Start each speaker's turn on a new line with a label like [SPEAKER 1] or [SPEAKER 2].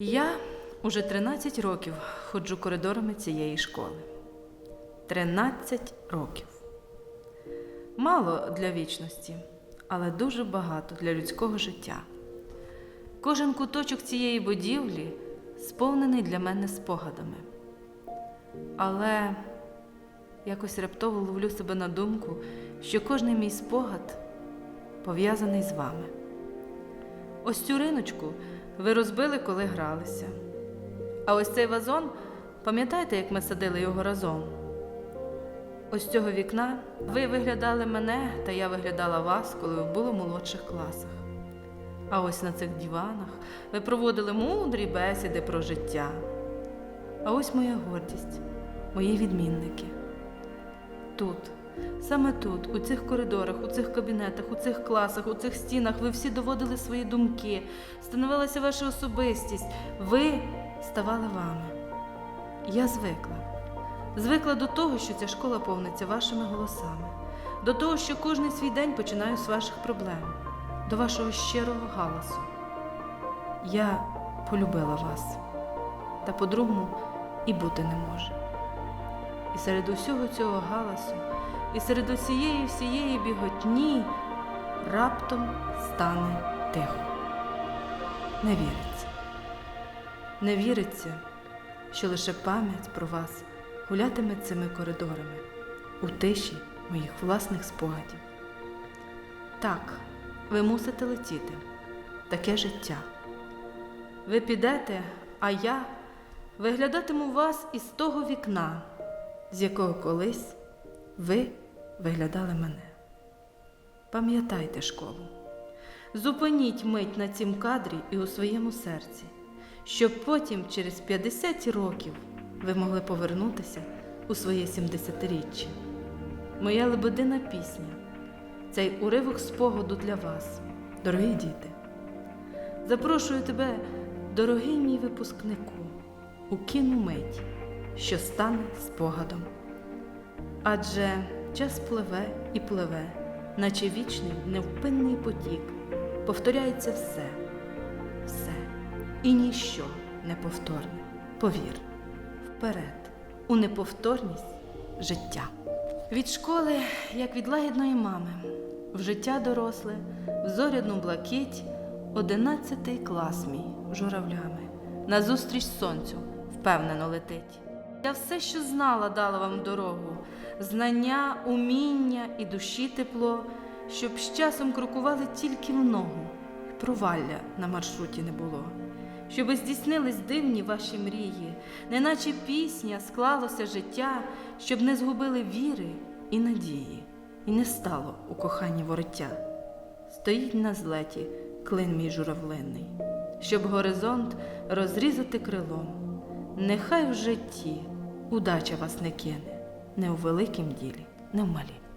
[SPEAKER 1] Я уже 13 років ходжу коридорами цієї школи. 13 років. Мало для вічності, але дуже багато для людського життя. Кожен куточок цієї будівлі сповнений для мене спогадами. Але якось раптово ловлю себе на думку, що кожний мій спогад пов'язаний з вами. Ось цю риночку ви розбили, коли гралися. А ось цей вазон, пам'ятаєте, як ми садили його разом? Ось цього вікна ви виглядали мене, та я виглядала вас, коли ви були в молодших класах. А ось на цих диванах ви проводили мудрі бесіди про життя. А ось моя гордість, мої відмінники. Тут, саме тут, у цих коридорах, у цих кабінетах, у цих класах, у цих стінах ви всі доводили свої думки, становилася ваша особистість. Ви ставали вами. Я звикла. Звикла до того, що ця школа повниться вашими голосами, до того, що кожний свій день починаю з ваших проблем, до вашого щирого галасу. Я полюбила вас, та по-другому і бути не може. І серед усього цього галасу, і серед усієї всієї біготні раптом стане тихо. Не віриться. Не віриться, що лише пам'ять про вас гулятиме цими коридорами у тиші моїх власних спогадів. Так, ви мусите летіти. Таке життя. Ви підете, а я виглядатиму вас із того вікна, з якого колись ви виглядали мене. Пам'ятайте школу. Зупиніть мить на цім кадрі і у своєму серці, щоб потім, через 50 років, ви могли повернутися у своє 70-річчя. Моя лебедина пісня, цей уривок спогаду для вас, дорогі діти. Запрошую тебе, дорогий мій випускнику, у кіну мить, що стане спогадом. Адже час пливе і пливе, наче вічний невпинний потік. Повторяється все, все і ніщо неповторне. Повір, вперед, у неповторність життя. Від школи, як від лагідної мами, в життя доросле, в зоряну блакить, одинадцятий клас мій журавлями, назустріч сонцю впевнено летить. Я все, що знала, дала вам дорогу, знання, уміння і душі тепло, щоб з часом крокували тільки в ногу, провалля на маршруті не було. Щоби здійснились дивні ваші мрії, неначе пісня склалося життя, щоб не згубили віри і надії, і не стало у коханні вороття. Стоїть на злеті клин мій журавлинний, щоб горизонт розрізати крилом. Нехай в житті удача вас не кине, не у великім ділі, не в малім.